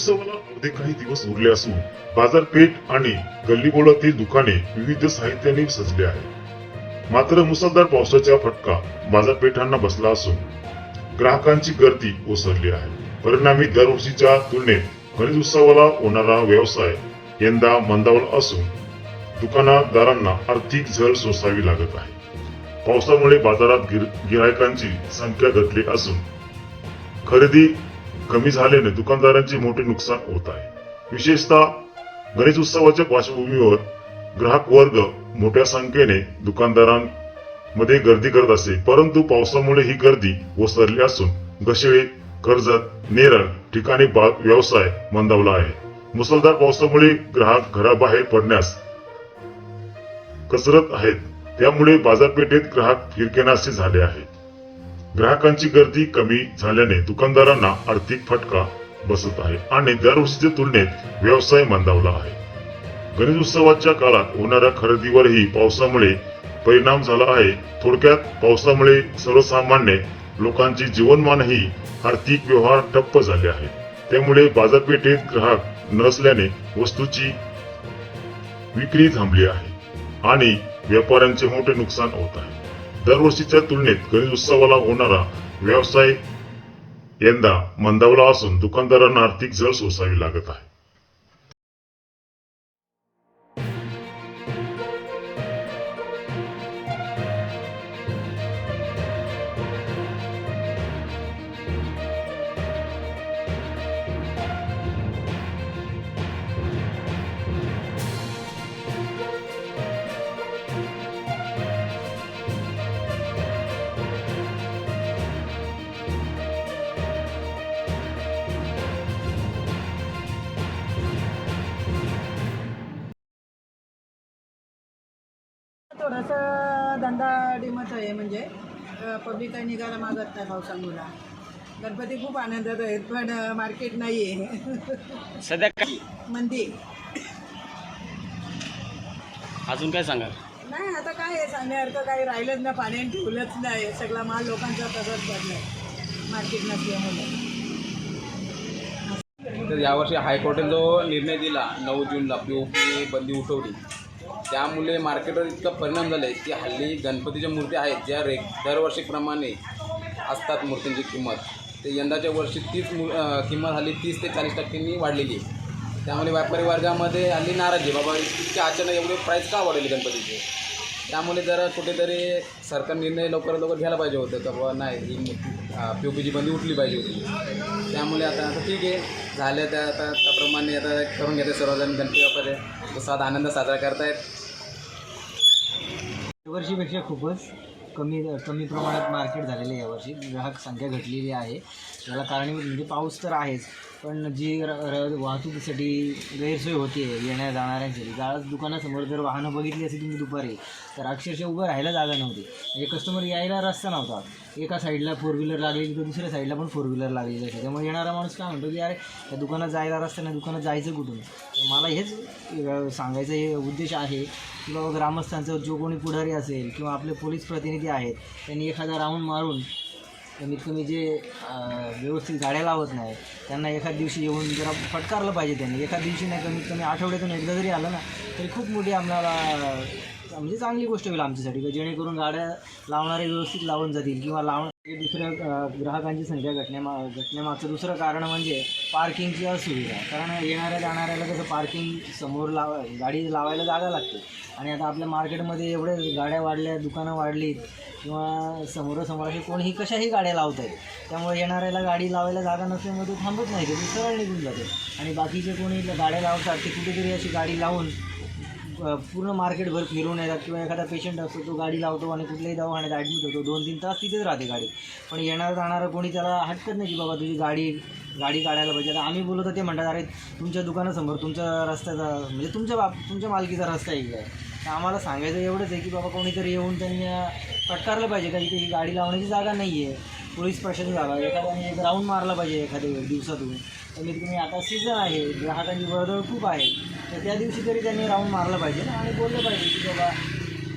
उत्सवाला अवघे काही दिवस उरले असून बाजारपेठ आणि गल्लीबोळातील दुकाने विविध साहित्याने सजले आहे मात्र मुसळधार पावसाचा फटका बाजारपेठांना बसला असून ग्राहकांची गर्दी ओसरली आहे. परिणामी दरवर्षीच्या तुलनेत गणेश उत्सवाला होणारा व्यवसाय यंदा मंदावला असून दुकानदारांना आर्थिक झळ सोसावी लागत आहे. पावसामुळे बाजारात गिर गिरायकांची संख्या घटली असून खरेदी कमी झाल्याने दुकानदारांचे मोठे नुकसान होत आहे. विशेषतः गणेश उत्सवाच्या पार्श्वभूमीवर ग्राहक वर्ग मोठ्या संख्येने दुकानदारांमध्ये गर्दी करत असे परंतु पावसामुळे ही गर्दी ओसरली असून घशेळे कर्जत नेरळ ठिकाणी व्यवसाय मंदावला आहे. मुसळधार पावसामुळे ग्राहक घराबाहेर पडण्यास कसरत आहेत. त्यामुळे बाजारपेठेत ग्राहक फिरकेनासे झाले आहेत. ग्राहकांची गर्दी कमी झाल्याने दुकानदारांना आर्थिक फटका बसत आहे आणि दरवर्षीच्या तुलनेत व्यवसाय मंदावला आहे. गणेश उत्सवाच्या काळात होणाऱ्या खरेदीवरही पावसामुळे परिणाम झाला आहे. थोडक्यात पावसामुळे सर्वसामान्य लोकांचे जीवनमानही आर्थिक व्यवहार ठप्प झाले आहे. त्यामुळे बाजारपेठेत ग्राहक नसल्याने वस्तूची विक्री थांबली आहे आणि व्यापाऱ्यांचे मोठे नुकसान होत आहे. दरवर्षीच्या तुलनेत गणेश उत्सवाला होणारा व्यवसाय यंदा मंदावला असून दुकानदारांना आर्थिक झळ सोसावी लागत आहे. थोडंसं धंदा डिमच आहे म्हणजे पब्लिक काही निघायला मागत नाही पावसामुळं. गणपती खूप आनंदात आहेत पण मार्केट नाही आहे सध्या काय मंदी. अजून काय सांगाल? नाही आता काय आहे सांगण्यासारखं काही राहिलंच ना पाण्याने ठेवलंच नाही. सगळा माल लोकांचा तसाच पडलाय. मार्केट नसल्यामुळे. तर यावर्षी हायकोर्टाने जो निर्णय दिला नऊ जूनला पी ओ पी बंदी उठवली त्यामुळे मार्केटवर इतका परिणाम झाला आहे की हल्ली गणपतीच्या मूर्ती आहेत ज्या रे दरवर्षीप्रमाणे असतात मूर्तींची किंमत. ते यंदाच्या वर्षी तीच मू किंमत हल्ली तीस ते चाळीस टक्क्यांनी वाढलेली आहे. त्यामुळे व्यापारी वर्गामध्ये हल्ली नाराज आहे. बाबा इतके अचानक एवढे प्राईस का वाढवली गणपतीचे? त्यामुळे जरा कुठेतरी सरकार निर्णय लवकर लवकर घ्यायला पाहिजे होतं का बाबा नाही ही पी ओ पीची बंदी उठली पाहिजे होती. त्यामुळे आता आता ठीक आहे. झालं त्या आता त्याप्रमाणे आता करून घेते सर्वजण गणपती बाप्पाचे. उत्साहात आनंद साजरा करतायत. वर्षीपेक्षा खूपच कमी कमी प्रमाणात मार्केट झालेलं आहे यावर्षी ग्राहक संख्या घटलेली आहे. त्याला कारणीभूत म्हणजे पाऊस तर आहेच. पण जी र वाहतुकीसाठी गैरसोय होते येण्या जाणाऱ्यांसाठी. गाळात दुकानासमोर जर वाहनं बघितली असेल तुम्ही दुपारी तर अक्षरशः उभं राहायला जागा नव्हती. म्हणजे कस्टमर यायला रस्ता नव्हता. एका साईडला फोर व्हीलर लागलेली तर दुसऱ्या साईडला पण फोर व्हीलर लागलेली असे त्यामुळे येणारा माणूस काय म्हणतो की अरे त्या दुकानात जायला रस्ता नाही दुकानात जायचं कुठून? तर मला हेच सांगायचं हे उद्देश आहे की बाबा ग्रामस्थांचं जो कोणी पुढारी असेल किंवा आपले पोलीस प्रतिनिधी आहेत त्यांनी एखादा राऊंड मारून म्हणजे कमीत कमी जे व्यवस्थित गाड्या लावत नाही त्यांना एखाद दिवशी येऊन जरा फटकारलं पाहिजे त्यांनी. एखाद दिवशी नाही कमीत कमी आठवड्यातून एकदा जरी आलं ना तरी खूप मोठी आम्हाला म्हणजे चांगली गोष्ट होईल आमच्यासाठी जेणेकरून गाड्या लावणारे व्यवस्थित लावून जातील किंवा लाव दुसऱ्या ग्राहकांची संख्या घटण्यामा घटण्यामागचं दुसरं कारण म्हणजे पार्किंगची असुविधा. कारण येणाऱ्या जाणाऱ्याला कसं पार्किंग समोर लावा गाडी लावायला जागा लागते. आणि आता आपल्या मार्केटमध्ये एवढे गाड्या वाढल्या दुकानं वाढलीत किंवा समोरासमोर असे कोणीही कशाही गाड्या लावत आहे त्यामुळे येणाऱ्याला गाडी लावायला जागा नसल्यामुळे तो थांबत नाही ते सरळ निघून जाते. आणि बाकीचे कोणी गाड्या लावतात ते कुठेतरी अशी गाडी लावून पूर्ण मार्केटभर फिरून येतात किंवा एखादा पेशंट असतो तो गाडी लावतो आणि कुठल्याही दवाखान्यात ॲडमिट होतो. दोन तीन तास तिथेच राहते गाडी. पण येणार जाणारं कोणी त्याला हटकत नाही की बाबा तुझी गाडी गाडी काढायला पाहिजे. आता आम्ही बोलतो ते म्हणतात अरे तुमच्या दुकानासमोर तुमच्या रस्त्याचा म्हणजे तुमच्या बाप तुमच्या मालकीचा रस्ता आहे काय तर आम्हाला सांगायचं एवढंच आहे की बाबा कोणीतरी येऊन त्यांनी अ, फटकारलं पाहिजे. काही इथे ही गाडी लावण्याची जागा नाही आहे पोलीस प्रशासन जागा एखाद्याने एक राऊंड मारला पाहिजे एखाद्या दिवसातून. कमीत कमी आता सीझन आहे ग्राहकांची वर्दळ खूप आहे. तर त्या दिवशी तरी त्यांनी राऊंड मारलं पाहिजे ना आणि बोललं पाहिजे की बाबा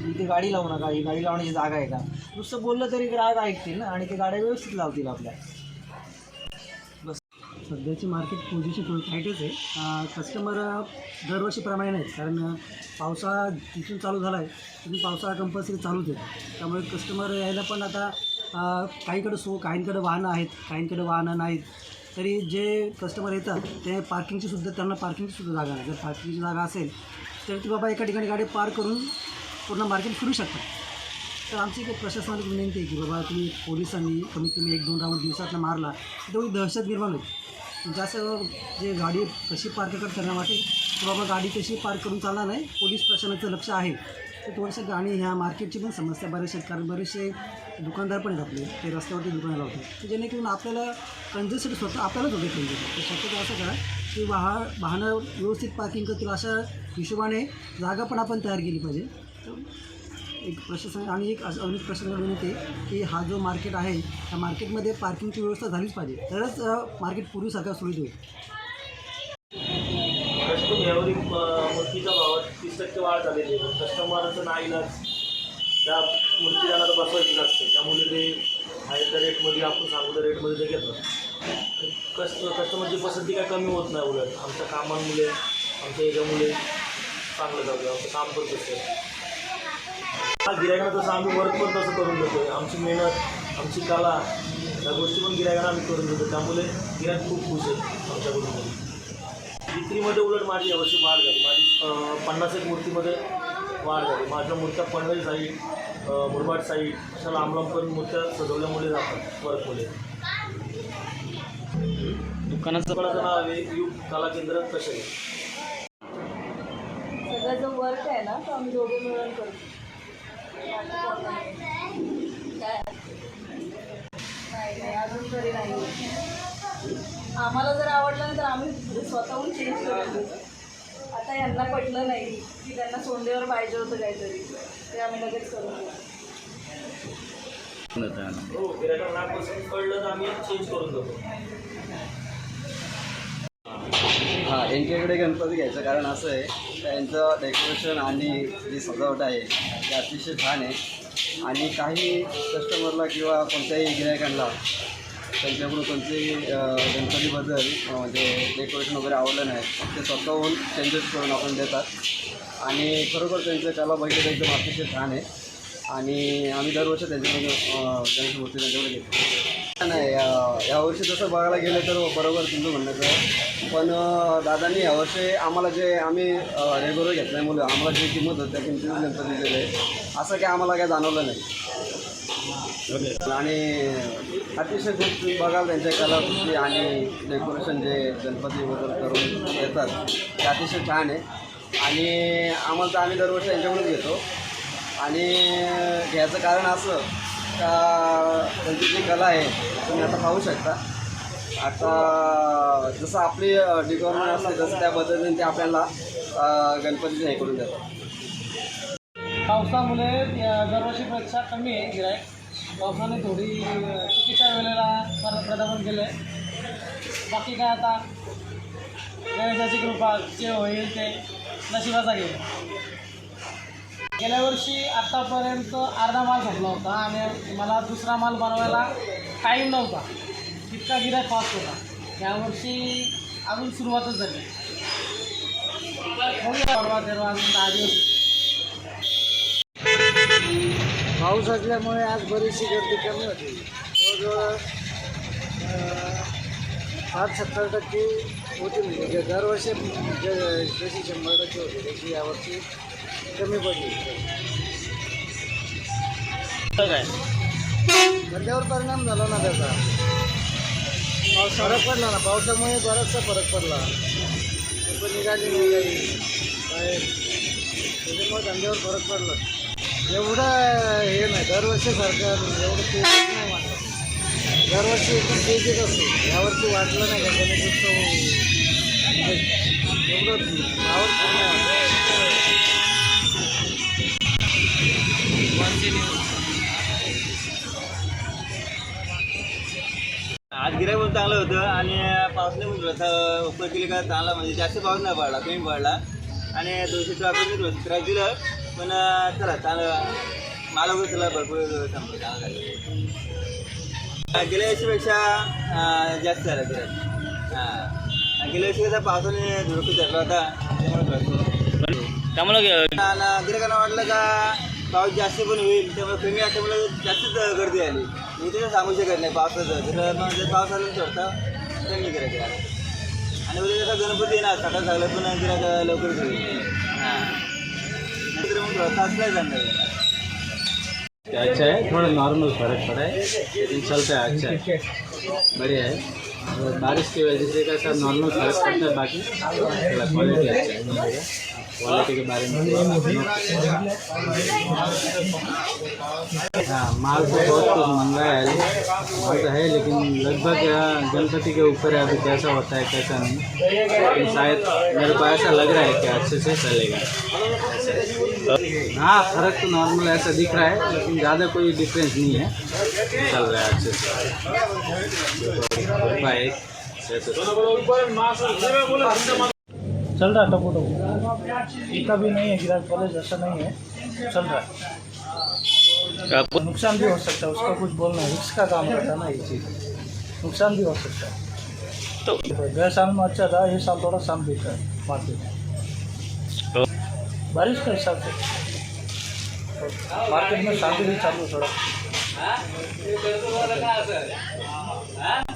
इथे गाडी लावू नका ही गाडी लावण्याची जागा आहे का? नुसतं बोललं तरी ग्राहक ऐकतील ना आणि ते गाड्या व्यवस्थित लावतील आपल्या. बस. सध्याची मार्केट पोझिशन थोडी टाईटच आहे. कस्टमर दरवर्षीप्रमाणे नाही कारण पावसाळा तिथून चालू झाला आहे तिथून पावसाळा कंपल्सरी चालूच आहे. त्यामुळे कस्टमर यायला पण आता काहींकडं सो काहींकडे वाहनं आहेत काहींकडे वाहनं नाहीत. तरी जे कस्टमर येतात ते पार्किंगची सुद्धा त्यांना पार्किंगची सुद्धा जागा नाही. जर पार्किंगची जागा असेल तर ती बाबा एका ठिकाणी गाडी पार्क करून पूर्ण मार्केट फिरू शकतात. तर आमची एक प्रशासनाला विनंती आहे की बाबा तुम्ही पोलिसांनी कमीत कमी एक दोन राऊंड दिवसातनं मारला तर तेवढी दहशत निर्माण होईल. म्हणजे जास्त जे गाडी कशी पार्क करत त्यांना वाटेल की बाबा गाडी कशी पार्क करून चालणार नाही पोलीस प्रशासनाचं लक्ष आहे. तर थोडंसं गाणी ह्या मार्केटची पण समस्या बरेचसे आहेत कारण बरेचसे दुकानदार पण आहेत ते रस्त्यावरती दुकानं लावतात. जेणेकरून आपल्याला कंजेस्टेड स्वतः आपल्यालाच होते कंजेस्टेड तर शक्यतो असं करा की वाहा वाहनं व्यवस्थित पार्किंग करतील अशा हिशोबाने जागा पण आपण तयार केली पाहिजे. तर एक प्रशासन आणि एक अस- अनेक प्रशासनाला विनंती की हा जो मार्केट आहे त्या मार्केटमध्ये पार्किंगची व्यवस्था झालीच पाहिजे. तरच मार्केट पूर्वीसारखा सुरू होईल. तीस टक्के वाढ झालेली आहे. कस्टमरचं नाईलाज त्या मूर्ती त्यांना बसवायची लागते. त्यामुळे ते आहे त्या रेटमध्ये आपण सांगू त्या रेटमध्ये ते घेतात. कस्ट कस्टमरची पसंती काय कमी होत नाही उलट. आमच्या कामांमुळे आमच्या याच्यामुळे चांगलं जातं आमचं काम पण तसं हा गिरायकांना तसं आम्ही वर्क पण तसं करून देतो. आमची मेहनत आमची कला या गोष्टी पण गिरायकांना आम्ही करून देतो. त्यामुळे गिरायक खूप खुश आहे आमच्याकडून विक्रीमध्ये उलट माझी यावर्षी वाढ झाली. माझी पन्नास एक मूर्तीमध्ये वाढ झाली. माझ्या मूर्त्या पनवेल साईड मुरबाड साईड अशा लांब लांब पण मूर्त्या सजवल्यामुळे जातात. वर्कमुळे दुकानाचं नाव आहे युग कला केंद्र कसे सगळं जो वर्क आहे ना तो आम्ही दोघे मिळून करतो. नाही अजून तरी नाही. आम्हाला जर आवडलं ना तर आम्ही स्वतःहून चेंज करून देतो. आता यांना पटलं नाही की त्यांना सोंडेवर पाहिजे होतं काहीतरी. ते आम्ही लगेच करून हो कळलं तर आम्ही चेंज करून देतो हां यांच्याकडे गणपती घ्यायचं कारण असं आहे त्यांचं डेकोरेशन आणि जी सजावट आहे ती अतिशय छान आहे. आणि काही कस्टमरला किंवा कोणत्याही गिरायकांना त्यांच्याकडून कोणतेही गणपतीबद्दल म्हणजे डेकोरेशन वगैरे आवडलं नाही ते स्वतःहून चेंजेस करून आपण देतात. आणि खरोखर त्यांचं कला बघितलं एकदम अतिशय छान आहे. आणि आम्ही दरवर्षी त्यांच्याकडून गणेश मूर्ती त्यांच्याकडे घेतो. नाही यावर्षी तसं बघायला गेलं तर बरोबर तुमचं म्हणण्याचं. पण दादांनी यावर्षी आम्हाला जे आम्ही रेग्युलर मुलं आम्हाला जी किंमत होती त्या किंमतीने गणपती दिले असं काही आम्हाला काय जाणवलं नाही. आणि अतिशय खूप बघाल त्यांच्या कलाकृती आणि डेकोरेशन जे गणपती वगैरे करून येतात ते अतिशय छान आहे. आणि आम्हाला तर आम्ही दरवर्षी त्यांच्याकडून घेतो. आणि घ्यायचं कारण असं का त्यांची जी कला आहे तुम्ही आता पाहू शकता. आता जसं आपली डिपार्टमेंट असते तसं त्या पद्धतीने ते आपल्याला गणपतीचं हे करून देतात. पावसामुळे दरवर्षीपेक्षा कमी आहे गिरायक पावसाने थोडी चुकीच्या वेळेला पर- प्रदापन केलं आहे बाकी काय आता? गणेशाची कृपा जे होईल ते नशिबाचा गेलं गेल्या वर्षी आत्तापर्यंत अर्धा माल संपला होता आणि मला दुसरा माल बनवायला टाईम नव्हता. तितका गिरायक फास्ट होता. यावर्षी अजून सुरुवातच झाली. बघूया परवा तेरवा अजून दहा दिवस. पाऊस असल्यामुळे आज बरीचशी गर्दी कमी होती. जवळजवळ साठ सत्तर टक्के होती म्हणजे जे दरवर्षी जे जशी शंभर टक्के होती तशी यावर्षी कमी पडली. काय? धंद्यावर परिणाम झाला ना त्याचा. पाऊस फरक पडला ना पावसामुळे बराचसा फरक पडला. निघाली काही बाहेर. त्याच्यामुळे धंद्यावर फरक पडला. एवढं हे नाही दरवर्षी सरकार एवढं तेज नाही वाटत दरवर्षी एकदम तेजीत असतो. यावर्षी वाटलं नाही का गणेश उत्सव म्हणजे एवढं आवडतं आज गिराय पण चांगलं होतं आणि पावसाने पण थोडासा उपयोग केली का चांगला म्हणजे जास्त पाऊस नाही पडला कमी पडला. आणि दोनशे ट्रॅफिक थोडंसं त्रास दिलं पण चला चांगलं. मला वगैरे चला भरपूर चांगलं झालं. गेल्या वर्षीपेक्षा जास्त झालं गिराय हां. गेल्या वर्षी कसं पावसाने झुडपी धरला होता. त्यामुळे भरपूर. त्यामुळं गिरायकांना वाटलं का पाऊस जास्त पण होईल त्यामुळे कमी आठवड्याला जास्तच गर्दी आली. मी तसं सांगू शकत नाही पावसाचं. जर मग जर पाऊस आला सोडता कमी गिरायक आणि उद्या जसा गणपती येणार सकाळ सगळं पण गिरायक लवकरच होईल हां. अच्छा है? थोड़ा नॉर्मल फ़र्क पड़ा है। लेकिन चलता है अच्छा है। बढ़िया है। बारिश की वजह से कैसा नॉर्मल फ़र्क पड़ता है बाकी? थोड़ा क्वालिटी अच्छा है। क्वालिटी के बारे में हाँ माल तो बहुत कुछ महँगा है। माल तो है लेकिन लगभग अ, गणपति के ऊपर है अभी कैसा होता है कैसा नहीं। लेकिन शायद मेरे को ऐसा लग रहा है कि अच्छे से चलेगा। हाँ फ़र्क तो नॉर्मल ऐसा दिख रहा है लेकिन ज़्यादा कोई डिफरेंस नहीं है। चल रहा है अच्छे से। चल रहा है टपो टपो। इतना भी नहीं है गिराज कॉलेज ऐसा नहीं है। चल रहा है। नुकसान भी हो सकता है उसका कुछ बोलना है। रिक्स का काम करता है ना ये चीज़। नुकसान भी हो सकता है। तो गए साल में अच्छा था ये साल थोड़ा शांत दिख रहा है मार्केट बारिश के हिसाब से मार्केट में शांति भी चालू थोड़ा.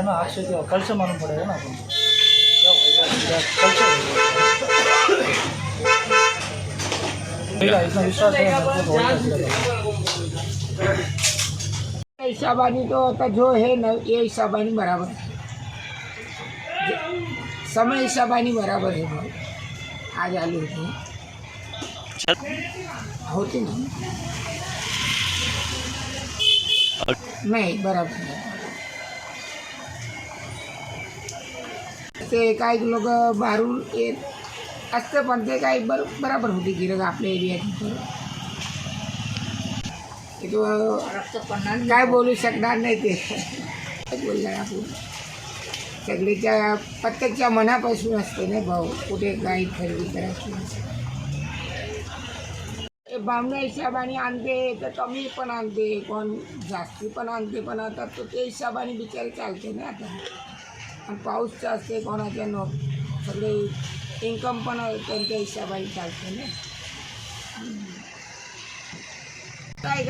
ना आज से क्या कल से मालूम पड़ेगा ना अपन क्या होएगा कल से होएगा इतना विश्वास है हिसाबानी तो आता जो है ना ये हिसाबानी बराबर. है समय हिसाबानी बराबर है आज आलू होते. होते ना. नाही बरोबर ते काही लोक बाहेरून येत असते पण ते काही बर बराबर होते गिरग आपल्या एरियात. तर काय बोलू शकणार नाही ते. बोलणार आपण? सगळीच्या प्रत्येकच्या मनापासून असते ना भाऊ कुठे गाई खरेदी करायची. बामण्या हिशोबाने आणते तर कमी पण आणते कोण जास्ती पण आणते पण आता तो ते हिशोबाने बिचारे चालते ना आता. आणि पाऊस असते कोणाच्या नो सगळे इन्कम पण त्यांच्या हिशोबाने चालते ना. काय